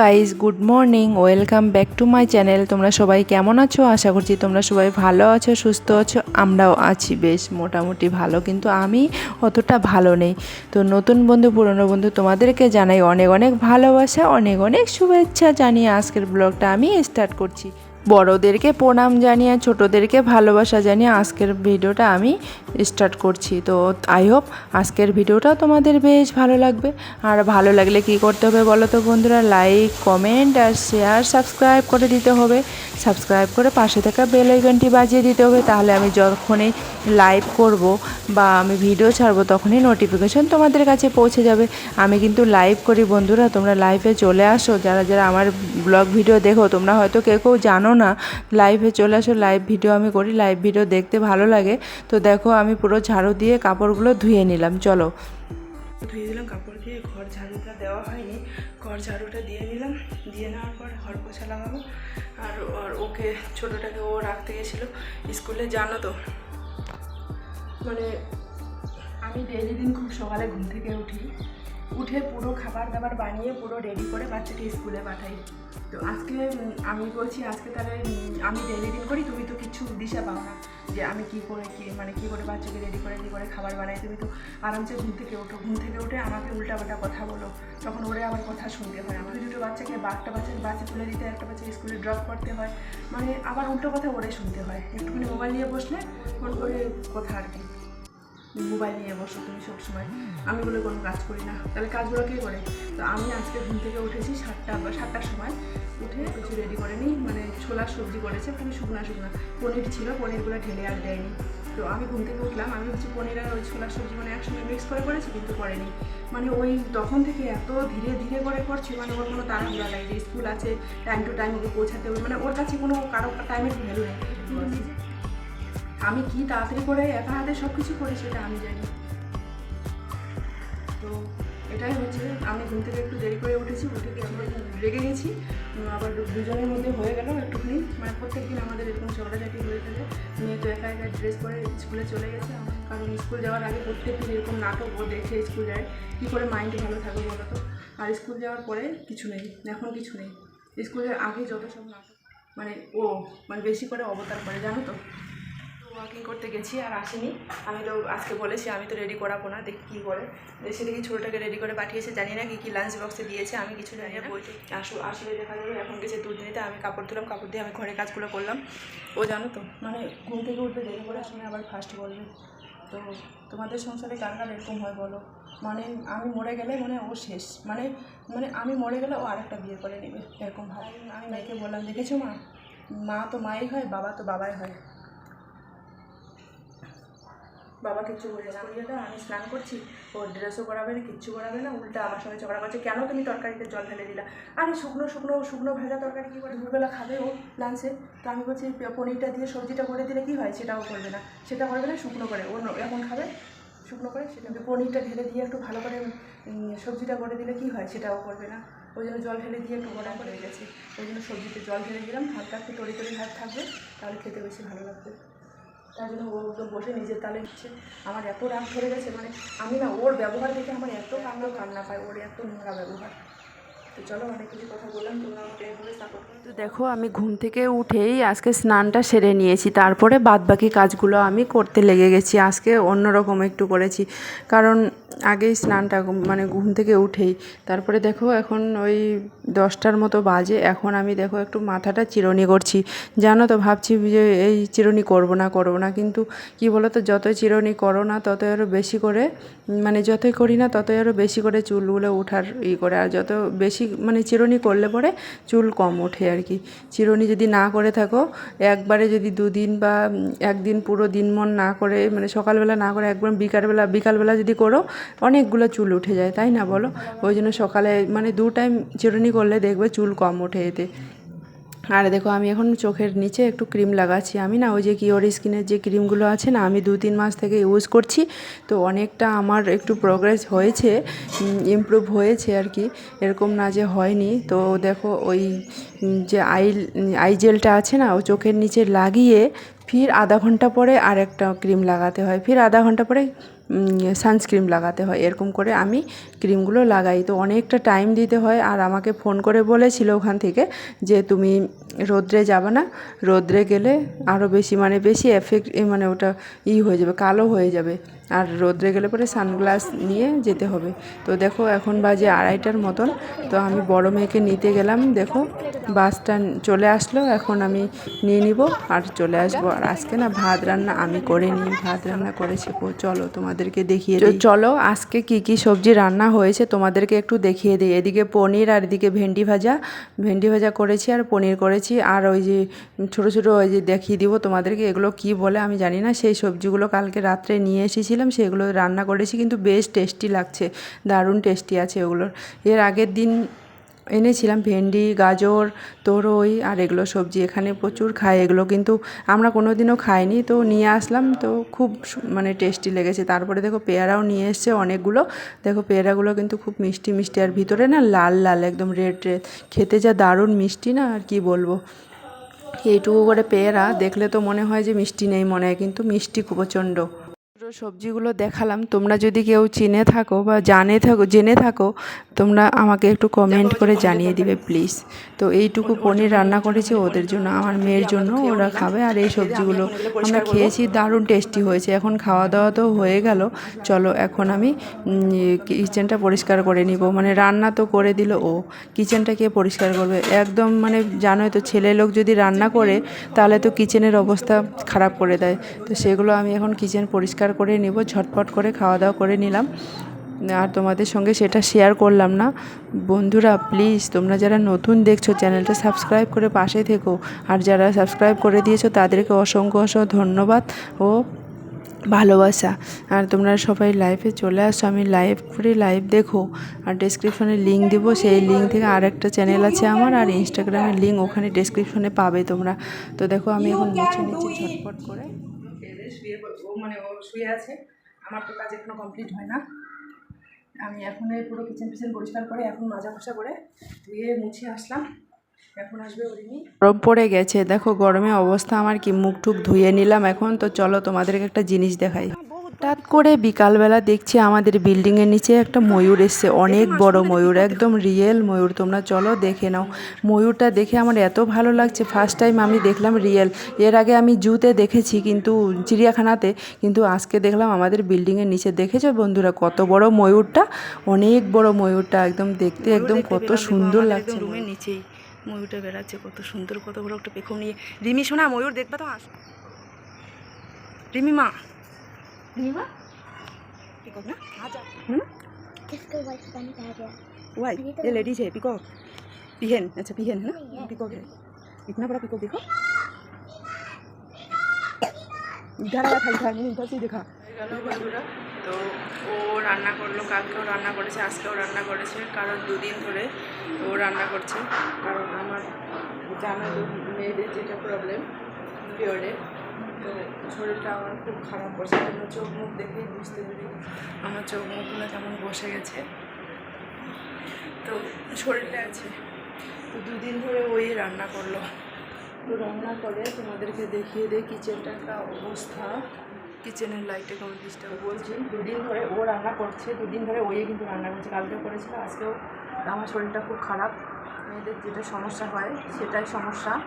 Guys good morning welcome back to my channel তোমরা সবাই কেমন আছো? আশা করছি তোমরা সবাই ভালো আছো, সুস্থ আছো। আমরাও আছি বেশ মোটামুটি ভালো, কিন্তু আমি অতটা ভালো নেই। তো নতুন বন্ধু, পুরনো বন্ধু তোমাদেরকে জানাই অনেক অনেক ভালোবাসা, অনেক অনেক শুভেচ্ছা জানিয়ে আজকের ব্লগটা আমি স্টার্ট করছি। বড়োদেরকে প্রণাম জানিয়ে, ছোটোদেরকে ভালোবাসা জানিয়ে আজকের ভিডিওটা আমি স্টার্ট করছি। তো আই হোপ আজকের ভিডিওটাও তোমাদের বেশ ভালো লাগবে। আর ভালো লাগলে কি করতে হবে বলো তো বন্ধুরা? লাইক কমেন্ট আর শেয়ার সাবস্ক্রাইব করে দিতে হবে। সাবস্ক্রাইব করে পাশে থাকা বেল আইকনটি বাজিয়ে দিতে হবে, তাহলে আমি যখনই লাইভ করব বা আমি ভিডিও ছাড়বো তখনই নোটিফিকেশন তোমাদের কাছে পৌঁছে যাবে। আমি কিন্তু লাইভ করি বন্ধুরা, তোমরা লাইভে চলে আসো। যারা যারা আমার ব্লগ ভিডিও দেখো, তোমরা হয়তো কেউ কেউ জানো না লাইভে চলে আসো লাইভ ভিডিও আমি করি লাইভ ভিডিও দেখতে ভালো লাগে। তো দেখো, আমি পুরো ঝাড়ু দিয়ে কাপড়গুলো ধুয়ে নিলাম, চলো। ধুয়ে দিলাম, কাপড় দিয়ে ঘর ঝাড়ুটা দেওয়া হয়নি। ঘর ঝাড়ুটা দিয়ে নিলাম, দিয়ে নেওয়ার পর ঘর পোছা লাগাবো। আর আর ওকে ছোটোটাকে ও রাখতে গেছিল স্কুলে, জানো তো? মানে আমি ডেলি দিন খুব সকালে ঘুম থেকে উঠি। উঠে পুরো খাবার দাবার বানিয়ে পুরো রেডি করে বাচ্চাকে স্কুলে পাঠাই। তো আজকে আমি বলছি আজকে তাহলে আমি ডেলি দিন করি, তুমি তো কিছু দিশা পাও না। যে আমি কি করে কি মানে কি করে বাচ্চাকে রেডি করে, কী করে খাবার বানাই, তুমি তো আরামসে ঘুম থেকে ওঠো। ঘুম থেকে উঠে আমাকে উল্টাপাল্টা কথা বলো। তখন ওরে আমার কথা শুনতে হয়। আমাকে দুটো বাচ্চাকে বাচ্চা বাচ্চাকে বাচ্চা তুলে দিতে, একটা বাচ্চাকে স্কুলে ড্রপ করতে হয়। মানে আবার উল্টো কথা ওরে শুনতে হয়। একটুখানি মোবাইল নিয়ে বসলে করে কথা আর কি। মোবাইল নিয়ে বসো তুমি সবসময়। আমি বলে কোনো কাজ করি না। তাহলে কাজগুলো কে করে? তো আমি আজকে ঘুম থেকে উঠেছি সাতটা বা সাতটার সময়। উঠে কিছু রেডি করে নিই। মানে ছোলার সবজি করেছে, খুবই শুকনা শুকনা। পনির ছিল, পনিরগুলো ঢেলে আর দেয়নি। তো আমি ঘুম থেকে উঠলাম। আমি হচ্ছে পনির আর ওই ছোলার সবজি মানে একসঙ্গে মিক্স করে করেছি, কিন্তু করেনি। মানে ওই তখন থেকে এত ধীরে ধীরে করে করছে মানে ওর কোনো তাড়াহুড়া নেই যে স্কুল আছে টাইম টু টাইম ওকে পৌঁছাতে হবে। মানে ওর কাছে কোনো কারও টাইমের ভ্যালু নেই। আমি কি তাড়াতাড়ি করে একা হাতে সব কিছু করি সেটা আমি জানি। তো এটাই হচ্ছে, আমি ঘুম থেকে একটু দেরি করে উঠেছি, উঠে গিয়ে আমরা রেগে গেছি। আবার দুজনের মধ্যে হয়ে গেল একটুখানি। মানে প্রত্যেক দিন আমাদের এরকম ঝগড়াঝাটি হয়ে থাকে। মেয়ে তো একা একা ড্রেস পরে স্কুলে চলে গেছে। কারণ স্কুল যাওয়ার আগে প্রত্যেক দিন এরকম নাটক ও দেখে স্কুল যায়। কী করে মাইন্ড ভালো থাকবে বলো তো? আর স্কুল যাওয়ার পরে কিছু নেই, এখন কিছু নেই। স্কুলের আগে যত সব নাটক মানে ও মানে বেশি করে অবতার করে, জানো তো? ওয়াকিং করতে গেছি আর আসেনি। আমি তো আজকে বলেছি আমি তো রেডি করাবো না দেখি কী করে। এসে দেখি ছোটোটাকে রেডি করে পাঠিয়েছে জানি না কী কী লাঞ্চ বক্সে দিয়েছে আমি কিছু জানি না। বলছি আসো আসলে দেখা যাবে এখন গেছে দুধ নিতে আমি কাপড় তুলাম কাপড় দিয়ে আমি ঘরে কাজগুলো করলাম। ও জানো তো মানে ঘুম থেকে উঠবে দেরি করে আসলে আবার ফার্স্ট বলবে। তো তোমাদের সংসারে কার কার এরকম হয় বলো? মানে আমি মরে গেলে মানে ও শেষ। মানে মানে আমি মরে গেলে ও আরেকটা বিয়ে করে নেবে এরকম ভাবে আমি মেয়েকে বললাম দেখেছ মা? মা তো মাই হয় বাবা তো বাবাই হয়। বাবা কিচ্ছু না। করিয়ে দাও আমি স্নান করছি, ও ড্রেসও করাবে না, কিচ্ছু করাবে না, উল্টা আমার সঙ্গে ঝগড়া করছে, কেন তুমি তরকারিতে জল ঢেলে দিলা? আরে শুকনো শুকনো শুকনো ভেজা তরকারি, কী করে দুপুরবেলা খাবে ও লাঞ্চে তো আমি বলছি পনিরটা দিয়ে সবজিটা করে দিলে কী হয়, সেটাও করবে না, সেটা করবে না, শুকনো করে, ও ন- এখন খাবে, শুকনো করে, সেটা পনিরটা ঢেলে দিয়ে একটু ভালো করে সবজিটা করে দিলে কী হয়, সেটাও করবে না। ওই জন্য জল ঢেলে দিয়ে একটু গরম করে গেছে ওই জন্য সবজিতে জল ঢেলে দিলাম হালকা একটু তরি তরি ভাত থাকবে, তাহলে খেতে বেশি ভালো লাগবে। তার জন্য ও বসে নিজের তালে নিচ্ছে আমার এত রাগ ধরে গেছে মানে আমি না ওর ব্যবহার দেখে আমার এত কান্না কান্না পায়, ওর এত নোংরা ব্যবহার। তো চলো অনেক কিছু কথা বললাম, তোমরা আমাকে এভাবে সাপোর্ট তো দেখো, আমি ঘুম থেকে উঠেই আজকে স্নানটা সেরে নিয়েছি। তারপরে বাদ বাকি কাজগুলো আমি করতে লেগে গেছি। আজকে অন্যরকম একটু করেছি। কারণ আগেই স্নানটা মানে ঘুম থেকে উঠেই। তারপরে দেখো, এখন ওই দশটার মতো বাজে। এখন আমি দেখো, একটু মাথাটা চিরুনি করছি। জানো তো, ভাবছি যে এই চিরুনি করব না করব না। কিন্তু কি বলো তো যতই চিরুনি করো না, ততই আরও বেশি করে মানে যতই করি না, ততই আরও বেশি করে চুলগুলো ওঠার ই করে। আর যত বেশি মানে চিরুনি করলে পরে চুল কম ওঠে আর কি। চিরুনি যদি না করে থাকো, একবারে যদি দুদিন বা একদিন পুরো দিন মন না করে মানে সকালবেলা না করে একবার বিকালবেলা বিকালবেলা যদি করো, অনেকগুলো চুল উঠে যায়, তাই না বলো? ওই জন্য সকালে মানে দু টাইম চিরুনি করলে দেখবে চুল কম ওঠে এতে। আর দেখো, আমি এখন চোখের নিচে একটু ক্রিম লাগাচ্ছি। আমি না, ওই যে কিওর স্কিনের যে ক্রিমগুলো আছে না, আমি দু তিন মাস থেকে ইউজ করছি। তো অনেকটা আমার একটু প্রোগ্রেস হয়েছে ইমপ্রুভ হয়েছে আর কি। এরকম না যে হয়নি। তো দেখো, ওই যে আই আই জেলটা আছে না, ও চোখের নিচে লাগিয়ে ফির আধা ঘণ্টা পরে আর একটা ক্রিম লাগাতে হয়। ফির আধা ঘণ্টা পরে সানস্ক্রিন লাগাতে হয়, এরকম করে আমি ক্রিমগুলো লাগাই। তো অনেকটা টাইম দিতে হয় আর আমাকে ফোন করে বলেছিল ওখান থেকে যে তুমি রোদ্রে যাবে না, রোদ্রে গেলে আরও বেশি মানে বেশি এফেক্ট মানে ওটা ই হয়ে যাবে, কালো হয়ে যাবে। আর রোদ্রে গেলে পরে সানগ্লাস নিয়ে যেতে হবে। তো দেখো এখন বাজে আড়াইটার মতন। তো আমি বড় মেয়েকে নিতে গেলাম দেখো বাসটা চলে আসলো এখন আমি নিয়ে নিব আর চলে আসব। আর আজকে না ভাত রান্না আমি করে নিই ভাত রান্না করেছি চলো তোমাদেরকে দেখিয়ে দিই। চলো আজকে কি কি সবজি রান্না হয়েছে তোমাদেরকে একটু দেখিয়ে দিই। এদিকে পনির আর এদিকে ভেন্ডি ভাজা। ভেন্ডি ভাজা করেছি আর পনির করেছি। আর ওই যে ছোটো ছোটো ওই যে দেখিয়ে দিব তোমাদেরকে এগুলো কি বলে আমি জানি না। সেই সবজিগুলো কালকে রাত্রে নিয়ে এসেছিলাম সেগুলো রান্না করেছি, কিন্তু বেশ টেস্টি লাগছে, দারুণ টেস্টি আছে ওগুলোর এর আগের দিন এনেছিলাম ভেন্ডি, গাজর, তরই আর এগুলো সবজি, এখানে প্রচুর খায় এগুলো, কিন্তু আমরা কোনো দিনও খাইনি, তো নিয়ে আসলাম, তো খুব মানে টেস্টি লেগেছে। তারপরে দেখো পেয়ারাও নিয়ে এসছে অনেকগুলো। দেখো পেয়ারাগুলো কিন্তু খুব মিষ্টি মিষ্টি, আর ভিতরে না লাল লাল, একদম রেড রেড খেতে যা দারুণ মিষ্টি না, আর কি বলব। এইটুকু করে পেয়ারা, দেখলে তো মনে হয় যে মিষ্টি নেই মনে হয়, কিন্তু মিষ্টি খুব প্রচণ্ড। পুরো সবজিগুলো দেখালাম। তোমরা যদি কেউ চিনে থাকো বা জানে থাকো জেনে থাকো তোমরা আমাকে একটু কমেন্ট করে জানিয়ে দিবে প্লিজ তো এইটুকু পনির রান্না করেছি ওদের জন্য আমার মেয়ের জন্য ওরা খাবে আর এই সবজিগুলো আমরা খেয়েছি দারুণ টেস্টি হয়েছে। এখন খাওয়া দাওয়া তো হয়ে গেল। চলো এখন আমি কিচেনটা পরিষ্কার করে নিব। মানে রান্না তো করে দিল ও। কিচেনটা কে পরিষ্কার করবে? একদম মানে জানোই তো ছেলে লোক যদি রান্না করে তাহলে তো কিচেনের অবস্থা খারাপ করে দেয়। তো সেগুলো আমি এখন কিচেন পরিষ্কার করে নিব, ঝটপট করে খাওয়া দাওয়া করে নিলাম। আর তোমাদের সঙ্গে সেটা শেয়ার করলাম না। বন্ধুরা প্লিজ তোমরা যারা নতুন দেখছ চ্যানেলটা সাবস্ক্রাইব করে পাশে থেকো। আর যারা সাবস্ক্রাইব করে দিয়েছ, তাদেরকে অসংখ্য অসংখ্য ধন্যবাদ ও ভালোবাসা। আর তোমরা সবাই লাইভে চলে আসো, আমি লাইভ করে লাইভ দেখো। আর ডেসক্রিপশনে লিঙ্ক দেবো, সেই লিঙ্ক থেকে আরেকটা চ্যানেল আছে আমার, আর ইনস্টাগ্রামের লিঙ্ক ওখানে ডেসক্রিপশনে পাবে তোমরা। তো দেখো, আমি এখন মুছে নিচ্ছি ঝটপট করে। শুয়ে ও মানে ও শুয়ে আছে। আমার তো কাজ এখনও কমপ্লিট হয় না। আমি এখন এই পুরো কিচেন পিচেন পরিষ্কার করে এখন মাজা মশা করে ধুয়ে মুছে আসলাম। এখন আসবে ওরিনি গরম পড়ে গেছে। দেখো গরমে অবস্থা আমার কি মুখ টুক ধুয়ে নিলাম এখন। তো চলো তোমাদেরকে একটা জিনিস দেখাই। হঠাৎ করে বিকালবেলা দেখছি আমাদের বিল্ডিংয়ের নিচে একটা ময়ূর এসছে অনেক বড় ময়ূর একদম রিয়েল ময়ূর। তোমরা চলো দেখে নাও ময়ূরটা দেখে আমার এত ভালো লাগছে ফার্স্ট টাইম আমি দেখলাম রিয়েল। এর আগে আমি জুতে দেখেছি কিন্তু চিড়িয়াখানাতে কিন্তু আজকে দেখলাম আমাদের বিল্ডিংয়ের নিচে। দেখেছ বন্ধুরা কত বড় ময়ূরটা? অনেক বড় ময়ূরটা একদম দেখতে একদম কত সুন্দর লাগছে রুমের নিচেই ময়ূরটা বেড়াচ্ছে কত সুন্দর কত বড় একটা পেখম নিয়ে। রিমি শোনা ময়ূর দেখবা তো আস রিমি মা। রিমি মা পিকক না হুম किसको वाइफ पानी कहा गया वाई ये लेडीज है पिकॉक पिहन अच्छा पिहन है ना पिकॉक है इतना बड़ा पिकॉक देखो इधर आया था इधर मैंने इधर से देखा গেল বন্ধুরা তো ও রান্না করলো কালকেও রান্না করেছে আজকেও রান্না করেছে কারণ দুদিন ধরে ও রান্না করছে কারণ আমার জানা মেয়েদের যেটা প্রবলেম পিরিয়ডে তো শরীরটা আমার খুব খারাপ করছে আমার চোখ মুখ দেখেই বুঝতে পারি আমার চোখ মুখগুলো কেমন বসে গেছে। তো শরীরটা আছে। তো দুদিন ধরে ওই রান্না করল। তো রান্না করে তোমাদেরকে দেখিয়ে দেয় কিচেনটা একটা অবস্থা। কিচেনের লাইটে কেমন ডিস্টার্ব বলছি, দুদিন ধরে ও রান্না করছে, দুদিন ধরে ওই কিন্তু রান্না করছে, কালকে করেছিল, আজকেও আমার শরীরটা খুব খারাপ। মেয়েদের যেটা সমস্যা হয়, সেটাই সমস্যা।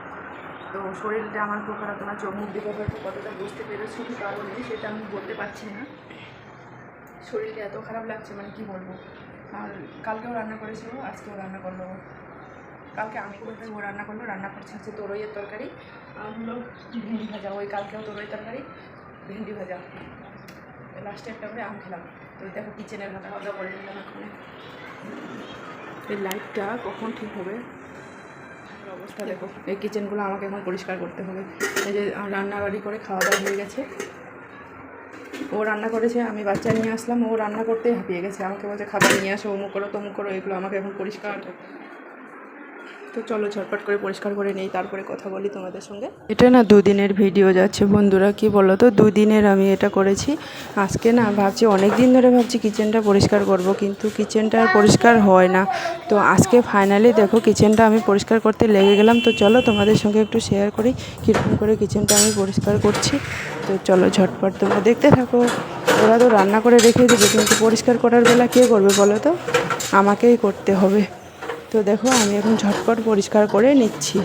তো শরীরটা আমার খারাপ তোমার চোখ মুখ দেখে হয়তো কতটা বুঝতে পেরেছি কি কারণে সেটা আমি বলতে পারছি না শরীরটা এত খারাপ লাগছে মানে কি বলব আর কালকেও রান্না করেছিল আজকেও রান্না করল কালকে আমি করতে ও রান্না করল রান্না করছে হচ্ছে তরইয়ের তরকারি আর হলো ভেন্ডি ভাজা ওই কালকেও তরই তরকারি ভেন্ডি ভাজা লাস্টে একটা করে আম খেলাম তো দেখো কিচেনের ভাজা ভাজা করে নিলাম এখন এই লাইটটা কখন ঠিক হবে অবস্থা, দেখো। এই কিচেনগুলো আমাকে এখন পরিষ্কার করতে হবে। এই যে রান্না বাড়ি করে খাওয়া দাওয়া হয়ে গেছে। ও রান্না করেছে, আমি বাচ্চা নিয়ে আসলাম। ও রান্না করতেই হাঁপিয়ে গেছে। আমাকে বলছে, খাবার নিয়ে আসো, অমুক করো, তমুক করো, এগুলো আমাকে এখন পরিষ্কার করতে। তো চলো ঝটপট করে পরিষ্কার করে নেই, তারপরে কথা বলি তোমাদের সঙ্গে। এটা না দুদিনের ভিডিও যাচ্ছে, বন্ধুরা কি বলো তো দুদিনের আমি এটা করেছি। আজকে না ভাবছি অনেক দিন ধরে ভাবছি কিচেনটা পরিষ্কার করব, কিন্তু কিচেনটা পরিষ্কার হয় না। তো আজকে ফাইনালি দেখো কিচেনটা আমি পরিষ্কার করতে লেগে গেলাম। তো চলো তোমাদের সঙ্গে একটু শেয়ার করি কীরকম করে কিচেনটা আমি পরিষ্কার করছি। তো চলো ঝটপট তোমরা দেখতে থাকো। ওরা তো রান্না করে রেখে দেবে, কিন্তু পরিষ্কার করার বেলা কে করবে বলো তো? আমাকেই করতে হবে। তো দেখো আমি এখন ঝটপট পরিষ্কার করে নিচ্ছি।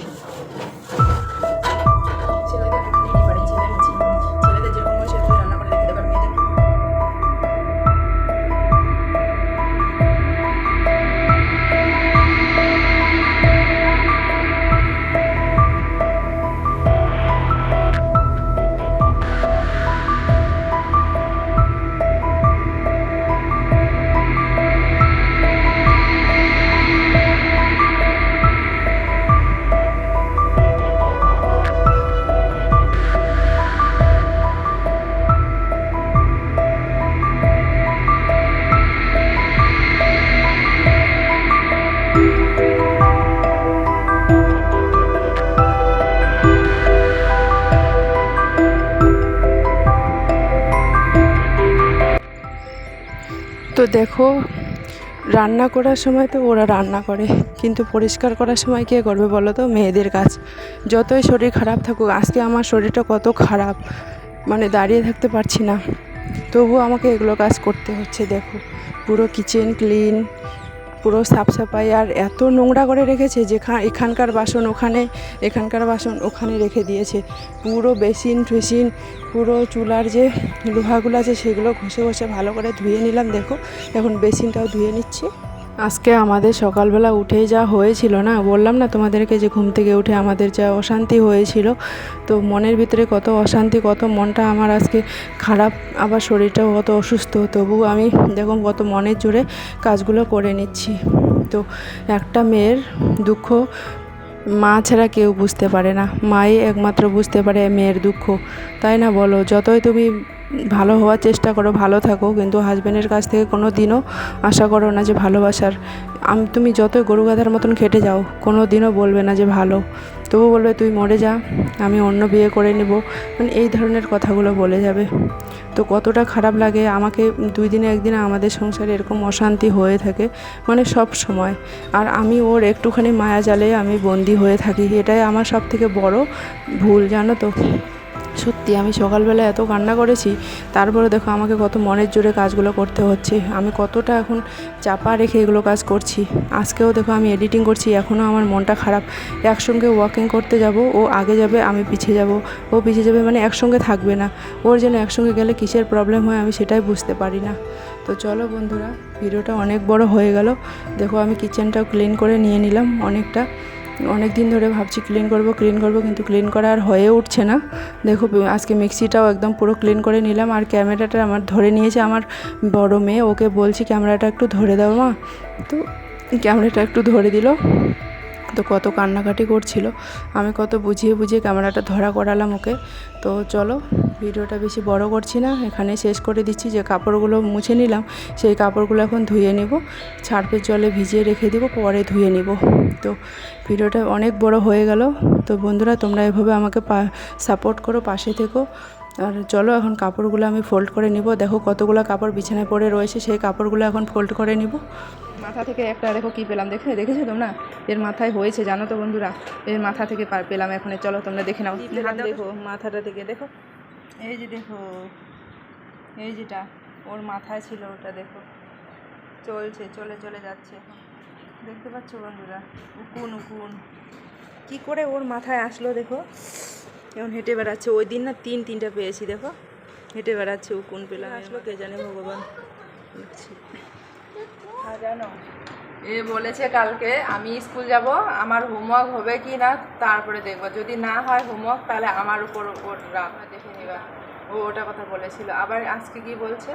দেখো, রান্না করার সময় তো ওরা রান্না করে, কিন্তু পরিষ্কার করার সময় কে করবে বলো তো? মেয়েদের কাজ। যতই শরীর খারাপ থাকুক, আজকে আমার শরীরটা কত খারাপ মানে দাঁড়িয়ে থাকতে পারছি না। তবুও আমাকে এগুলো কাজ করতে হচ্ছে, দেখো। পুরো কিচেন ক্লিন পুরো সাফসাফাই আর এত নোংরা করে রেখেছে যেখান এখানকার বাসন ওখানে, এখানকার বাসন ওখানে রেখে দিয়েছে। পুরো বেসিন ফেসিন পুরো চুলার যে লোহাগুলো আছে সেগুলো ঘষে ঘষে ভালো করে ধুয়ে নিলাম, দেখো। এখন বেসিনটাও ধুয়ে নিচ্ছি। আজকে আমাদের সকালবেলা উঠেই যা হয়েছিল না, বললাম না তোমাদেরকে যে ঘুম থেকে উঠে আমাদের যা অশান্তি হয়েছিল, তো মনের ভিতরে কত অশান্তি, কত মনটা আমার আজকে খারাপ, আবার শরীরটাও কত অসুস্থ তবু আমি দেখুন কত মনের জোরে কাজগুলো করে নিচ্ছি। তো একটা মেয়ের দুঃখ মা ছাড়া কেউ বুঝতে পারে না, মাই একমাত্র বুঝতে পারে মেয়ের দুঃখ, তাই না বলো? যতই তুমি ভালো হওয়ার চেষ্টা করো, ভালো থাকো, কিন্তু হাজব্যান্ডের কাছ থেকে কোনো দিনও আশা করো না যে ভালোবাসার, আমি, তুমি যতই গরু গাধার মতন খেটে যাও কোনো দিনও বলবে না যে ভালো। তবু বলবে, তুই মরে যা, আমি অন্য বিয়ে করে নেব। মানে এই ধরনের কথাগুলো বলে যাবে। তো কতটা খারাপ লাগে, আমাকে দুই দিনে একদিন আমাদের সংসারে এরকম অশান্তি হয়ে থাকে মানে সব সময়। আর আমি ওর একটুখানি মায়া জালে আমি বন্দি হয়ে থাকি, এটাই আমার সব থেকে বড় ভুল, জানো তো? সত্যি, আমি সকালবেলা এত কান্না করেছি, তারপরে দেখো আমাকে কত মনের জোরে কাজগুলো করতে হচ্ছে। আমি কতটা এখন চাপা রেখে এগুলো কাজ করছি। আজকেও দেখো আমি এডিটিং করছি এখনও আমার মনটা খারাপ। একসঙ্গে ওয়াকিং করতে যাব, ও আগে যাবে, আমি পিছিয়ে যাব। ও পিছিয়ে যাবে মানে একসঙ্গে থাকবে না। ওর যেন একসঙ্গে গেলে কিসের প্রবলেম হয় আমি সেটাই বুঝতে পারি না। তো চলো বন্ধুরা, ভিডিওটা অনেক বড় হয়ে গেল। দেখো আমি কিচেনটাও ক্লিন করে নিয়ে নিলাম অনেকটা। অনেক দিন ধরে ভাবছি ক্লিন করব ক্লিন করব, কিন্তু ক্লিন করা আর হয়ে উঠছে না। দেখো আজকে মিক্সিটাও একদম পুরো ক্লিন করে নিলাম, আর ক্যামেরাটা আমার ধরে নিয়েছে আমার বড় মেয়ে, ওকে বলছি ক্যামেরাটা একটু ধরে দাও মা। তো ক্যামেরাটা একটু ধরে দিল। তো কত কান্নাকাটি করছিল। আমি কত বুঝিয়ে বুঝিয়ে ক্যামেরাটা ধরা করালাম ওকে। তো চলো, ভিডিওটা বেশি বড় করছি না, এখানে শেষ করে দিচ্ছি। যে কাপড়গুলো মুছে নিলাম, সেই কাপড়গুলো এখন ধুয়ে নেব। ছাড়পের জলে ভিজিয়ে রেখে দিব, পরে ধুয়ে নিব। তো ভিডিওটা অনেক বড় হয়ে গেল। তো বন্ধুরা, তোমরা এভাবে আমাকে সাপোর্ট করো, পাশে থেকো। আর চলো এখন কাপড়গুলো আমি ফোল্ড করে নিব। দেখো কতগুলো কাপড় বিছানায় পড়ে রয়েছে সেই কাপড়গুলো এখন ফোল্ড করে নিব। মাথা থেকে একটা দেখো কি পেলাম দেখে দেখেছ তোমরা? এর মাথায় হয়েছে জানো তো বন্ধুরা? এর মাথা থেকে পা- পেলাম এখন চলো তোমরা দেখে নাও। দেখো? মাথাটা থেকে দেখো। এই যে দেখো এই যেটা ওর মাথায় ছিল ওটা দেখো। চলছে চলে চলে যাচ্ছে দেখতে পাচ্ছ বন্ধুরা? উকুন উকুন। কি করে ওর মাথায় আসলো দেখো? এখন হেঁটে বেড়াচ্ছে। ওই দিন না তিন তিনটা পেয়েছি দেখো। হেঁটে বেড়াচ্ছে উকুন পেলাম আসলো কে জানে ভগবান। দেখছি এ বলেছে কালকে আমি স্কুল যাব আমার হোমওয়ার্ক হবে কি না তারপরে দেখব। যদি না হয় হোমওয়ার্ক তাহলে আমার উপর ওর রাগ। দেখে নিবা। ও ওটা কথা বলেছিল। আবার আজকে কি বলছে?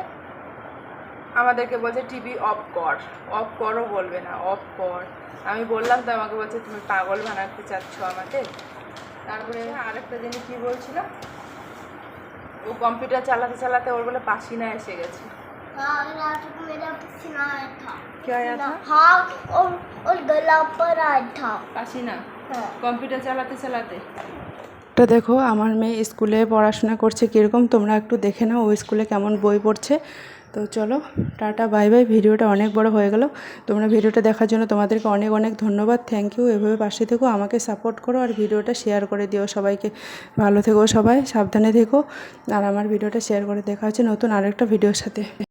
আমাদেরকে বলছে টিভি অফ কর। অফ করও বলবে না অফ কর। আমি বললাম তো আমাকে বলছে তুমি পাগল বানাতে চাচ্ছ আমাকে? তারপরে আরেকটা জিনিস কী বলছিল? ও কম্পিউটার চালাতে চালাতে ওর বলে পাসিনা এসে গেছে। কম্পিউটার চালাতে চালাতে? দেখো আমার মেয়ে স্কুলে পড়াশোনা করছে কীরকম তোমরা একটু দেখে নাও ও স্কুলে কেমন বই পড়ছে। তো চলো, টাটা, বাই বাই। ভিডিওটা অনেক বড় হয়ে গেল। তোমরা ভিডিওটা দেখার জন্য তোমাদেরকে অনেক অনেক ধন্যবাদ। থ্যাংক ইউ এভাবে পাশে থেকো, আমাকে সাপোর্ট করো আর ভিডিওটা শেয়ার করে দিও সবাইকে। ভালো থেকো সবাই, সাবধানে থেকো। আর আমার ভিডিওটা শেয়ার করে দেখা হচ্ছে নতুন আরেকটা ভিডিওর সাথে।